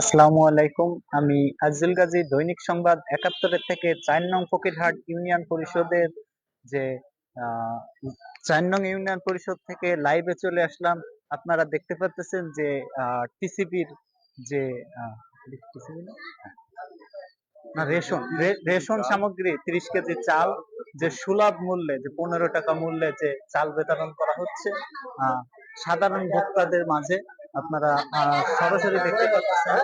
আসসালামু আলাইকুম। আমি আজিজুল গাজী, দৈনিক সংবাদ একাত্তরের থেকে চার নং ফকিরহাট ইউনিয়ন পরিষদের যে চার নং ইউনিয়ন পরিষদ থেকে লাইভে চলে আসলাম। আপনারা দেখতে পাচ্ছেন যে টিসিবির যে রেশন রেশন সামগ্রী, ত্রিশ কেজি চাল, যে সুলভ মূল্যে, যে পনেরো টাকা মূল্যে যে চাল বিতরণ করা হচ্ছে সাধারণ ভোক্তাদের মাঝে। আপনারা আহ, সরাসরি দেখতে পাচ্ছেন।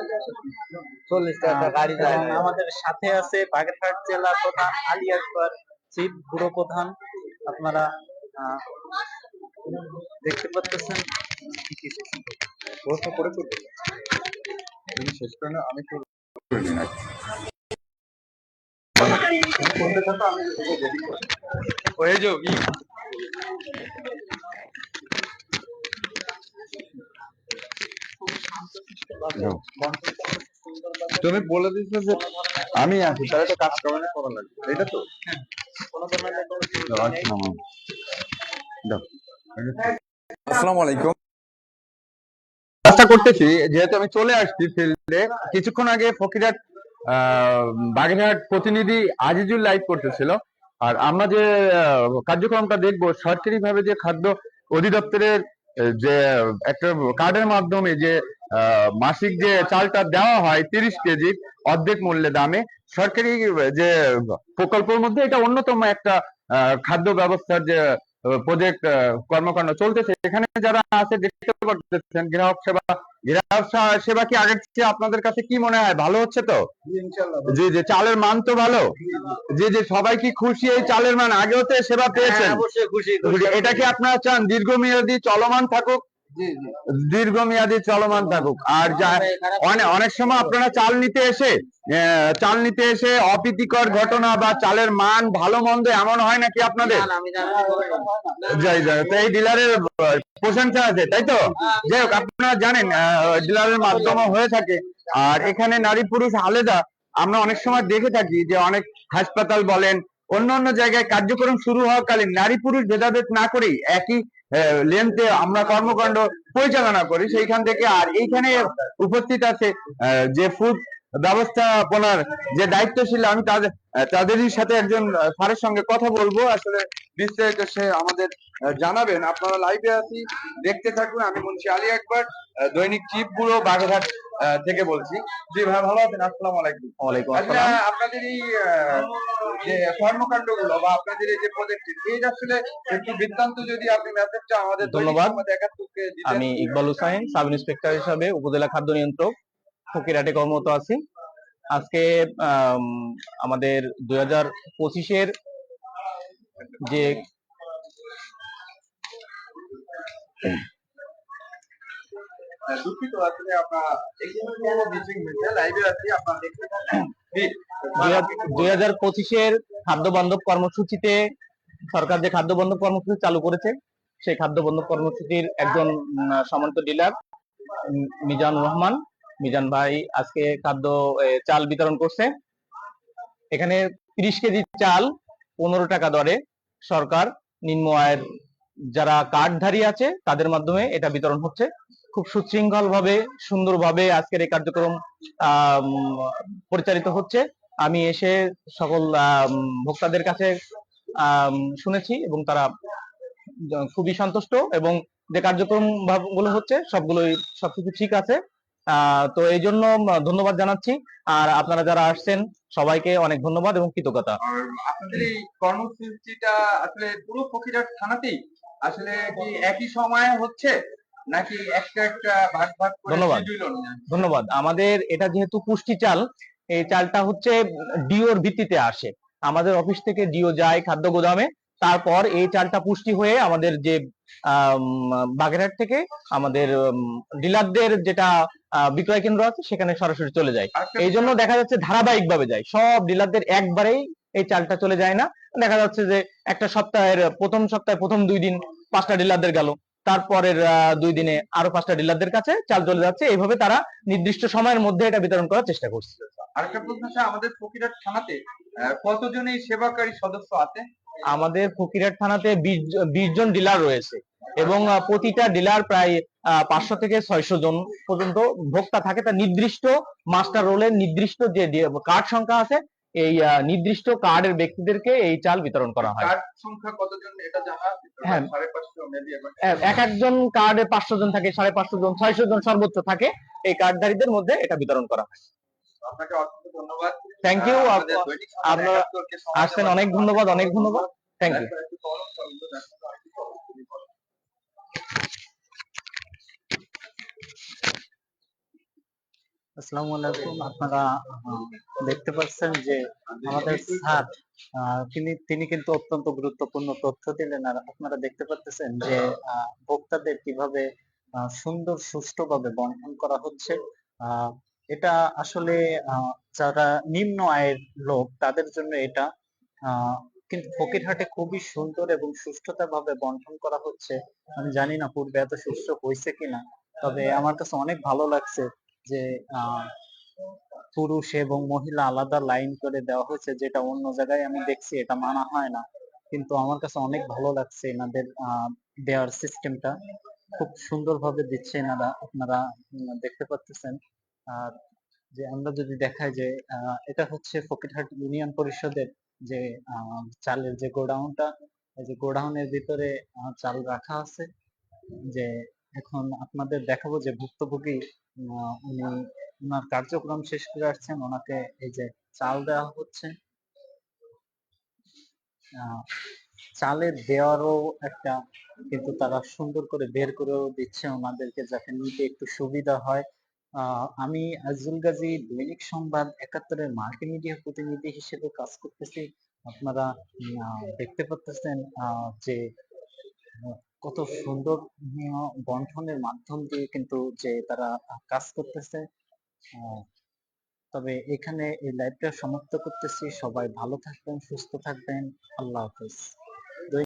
চল্লিশ টাকা গাড়ি এবং আমাদের সাথে আছে বাগেরহাট জেলা প্রধান আলী আকবর চিফ ব্যুরো প্রধান। আপনারা দেখতে পাচ্ছেন। প্রশ্ন করে করতে শেষ করে আমি হয়ে যাও তুমি বলে দিচ্ছ যে আমি আছি তাহলে তো কাজ করানো করা লাগবে এটা তো। আসসালামু আলাইকুম। চেষ্টা করতেছি যেহেতু আমি চলে আসছি ফিল্ডে কিছুক্ষণ আগে ফকিরহাট আহ, বাগেরহাট প্রতিনিধি আজিজুল লাইভ করতেছিল। আর আমরা যে আহ, কার্যক্রমটা দেখব সরকারি ভাবে যে খাদ্য অধিদপ্তরের যে একটা কার্ডের মাধ্যমে যে মাসিক যে চালটা দেওয়া হয় তিরিশ কেজি অর্ধেক মূল্যে দামে সরকারি যে প্রকল্পের মধ্যে এটা অন্যতম একটা খাদ্য ব্যবস্থার যে প্রজেক্ট কর্মকাণ্ড চলতেছে। এখানে যারা আছে দেখতে পাচ্ছেন গ্রাহক সেবা গ্রাহক সেবা কি আগের চেয়ে আপনাদের কাছে কি মনে হয় ভালো হচ্ছে তো? জি জি চালের মান তো ভালো? জি জি সবাই কি খুশি এই চালের মান? আগেও তো সেবা পেয়েছেন। খুশি খুশি। এটা কি আপনারা চান? দীর্ঘমেয়াদী চলমান থাকুক দীর্ঘমেয়াদী চলমান থাকুক। আর যা অনেক অনেক সময় আপনারা চাল নিতে এসে চাল নিতে এসে অপ্রীতিকর ঘটনা বা চালের মান ভালো মন্দ এমন হয় নাকি আপনাদের? যাই যাই তো এই ডিলারের প্রশংসা আছে তাই তো? যাই হোক আপনারা জানেন ডিলারের মাধ্যমে হয়ে থাকে। আর এখানে নারী পুরুষ আলাদা। আমরা অনেক সময় দেখে থাকি যে অনেক হাসপাতাল বলেন অন্য অন্য জায়গায় কার্যক্রম শুরু হওয়াকালীন নারী পুরুষ ভেদাভেদ না করেই একই লেন্থে আমরা কর্মকাণ্ড পরিচালনা করি সেইখান থেকে আর এইখানে উপস্থিত আছে যে ফুড ব্যবস্থাপনার যে দায়িত্বশীল, আমি তাদের তাদেরই সাথে একজন স্যারের সঙ্গে কথা বলব। আসলে বিস্তারিত সে আমাদের জানাবেন। আপনারা লাইভে আছি, দেখতে থাকুন। আমি মুন্সি আলী একবার দৈনিক চিপ ব্যুরো, বাগেরহাট থেকে বলছি। জি ভাই ভালো আছেন? আসসালামু আলাইকুম। ওয়ালাইকুম আসলে আপনাদের এই যে কর্মকাণ্ডগুলো বা আপনাদের এই যে প্রজেক্ট এই আসলে একটু বৃত্তান্ত যদি আপনি মেসেজটা আমাদের ধন্যবাদ। আমি ইকবাল হুসাইন সাব ইন্সপেক্টর হিসাবে উপজেলা খাদ্য নিয়ন্ত্রক ফকিরহাটে কর্মরত আছি। আজকে আম, আমাদের দুই হাজার পঁচিশের যে দুঃখিত আসলে আপনার লাইভে আছি আপনারা দেখতে থাকুন। দুই হাজার পঁচিশের খাদ্য বান্ধব কর্মসূচিতে সরকার যে খাদ্য বান্ধব কর্মসূচি চালু করেছে সেই খাদ্য বান্ধব কর্মসূচির একজন উম, ডিলার মিজান রহমান। মিজান ভাই আজকে খাদ্য চাল বিতরণ করছে। এখানে তিরিশ কেজি চাল পনেরো টাকা দরে। সরকার নিম্ন আয়ের যারা কার্ডধারী আছে তাদের মাধ্যমে এটা বিতরণ হচ্ছে। খুব সুশৃঙ্খল ভাবে সুন্দর ভাবে আজকের এই কার্যক্রম পরিচালিত হচ্ছে। আমি এসে সকল ভোক্তাদের কাছে শুনেছি এবং তারা খুবই সন্তুষ্ট এবং যে কার্যক্রমগুলো হচ্ছে সবগুলোই সবকিছু ঠিক আছে। তো এই জন্য ধন্যবাদ জানাচ্ছি। আর আপনারা যারা আসছেন, সবাইকে অনেক ধন্যবাদ এবং কৃতজ্ঞতা। আপনাদের এই কর্মসূচিটা আসলে পুরো ফকিরহাট থানাতেই আসলে কি একই সময়ে হচ্ছে? নাকি একটা একটা ভাগ ভাগ করে ধন্যবাদ। ধন্যবাদ। আমাদের এটা যেহেতু পুষ্টি চাল এই চালটা হচ্ছে ডিওর ভিত্তিতে আসে। আমাদের অফিস থেকে ডিও যায় খাদ্য গোদামে তারপর এই চালটা পুষ্টি হয়ে আমাদের যে বাগেরহাট থেকে আমাদের ডিলারদের যেটা বিক্রয় কেন্দ্র আছে সেখানে সরাসরি চলে যায়। এই জন্য দেখা যাচ্ছে ধারাবাহিক ভাবে যায়। সব ডিলারদের একবারেই এই চালটা চলে যায় না। দেখা যাচ্ছে যে একটা সপ্তাহের প্রথম সপ্তাহে প্রথম দুই দিন পাঁচটা ডিলারদের গেল। তারপরের দুই দিনে আরও পাঁচটা ডিলারদের কাছে চাল চলে যাচ্ছে। এইভাবে তারা নির্দিষ্ট সময়ের মধ্যে এটা বিতরণ করার চেষ্টা করছে। আরেকটা প্রশ্ন আছে আমাদের ফকিরহাট থানাতে কতজন এই সেবাকারী সদস্য আছে? আমাদের ফকিরহাট থানাতে বিশ জন ডিলার রয়েছে এবং প্রতিটা ডিলার প্রায় পাঁচশো থেকে ছয়শো জন পর্যন্ত ভোক্তা থাকে। তার নির্দিষ্ট মাস্টার রোলের নির্দিষ্ট যে কার্ড সংখ্যা আছে এই নির্দিষ্ট কার্ডের ব্যক্তিদেরকে এই চাল বিতরণ করা হয়। সংখ্যা কতজন? এটা জানা হ্যাঁ। মেবি এক এক একজন কার্ডে পাঁচশো জন থাকে সাড়ে পাঁচশো জন ছয়শো জন সর্বোচ্চ থাকে এই কার্ডধারীদের মধ্যে এটা বিতরণ করা হয়। আপনাকে অসংখ্য ধন্যবাদ। থ্যাংক ইউ আপনারা আসছেন অনেক ধন্যবাদ অনেক ধন্যবাদ। থ্যাংক ইউ একটু বলো, বলো, দেখো, আরেকটু বলো, তুমি বলো। আসসালামু আলাইকুম। আপনারা দেখতে পাচ্ছেন যে আমাদের স্যার তিনি তিনি কিন্তু অত্যন্ত গুরুত্বপূর্ণ তথ্য দিলেন। আর আপনারা দেখতে পাচ্ছেন যে আহ, ভোক্তাদের কীভাবে সুন্দর সুষ্ঠুভাবে বন্টন করা হচ্ছে। এটা আসলে যারা নিম্ন আয়ের লোক তাদের জন্য এটা কিন্তু ফকিরহাটে খুবই সুন্দর এবং সুষ্ঠুতা ভাবে বন্টন করা হচ্ছে। আমি জানি না পূর্বে এত সুষ্ঠু হয়েছে কিনা তবে আমার কাছে অনেক ভালো লাগছে। যে পুরুষ এবং মহিলা আলাদা লাইন করে দেওয়া হয়েছে, যেটা অন্য জায়গায় আমি দেখছি, এটা মানা হয় না। কিন্তু আমার কাছে অনেক ভালো লাগছে এনাদের দেওয়ার সিস্টেমটা খুব সুন্দরভাবে দিচ্ছে এনারা, আপনারা দেখতে পাচ্ছেন আর যে, আমরা যদি দেখাই যে এটা হচ্ছে ফকিরহাট ইউনিয়ন পরিষদের যে চালের যে গোডাউনটা, এই যে গোডাউনের ভিতরে চাল রাখা আছে। যে এখন আপনাদের দেখাবো যে ভুক্তভোগী উনি ওনার কার্যক্রম শেষ করে আসছেন। ওনাকে এই যে চাল দেওয়া হচ্ছে। চালের দেওয়ারও একটা কিন্তু তারা সুন্দর করে বের করেও দিচ্ছে ওনাদেরকে যাতে নিতে একটু সুবিধা হয়। আমি আজুল গাজী দৈনিক সংবাদ একাত্তরের মাল্টিমিডিয়া প্রতিনিধি হিসেবে কাজ করতেছি। আপনারা দেখতে পাচ্ছেন যে কত সুন্দর বন্ধনের মাধ্যম দিয়ে কিন্তু যে তারা কাজ করতেছে। আহ, তবে এখানে এই লাইভটা সমাপ্ত করতেছি। সবাই ভালো থাকবেন সুস্থ থাকবেন। আল্লাহ হাফেজ।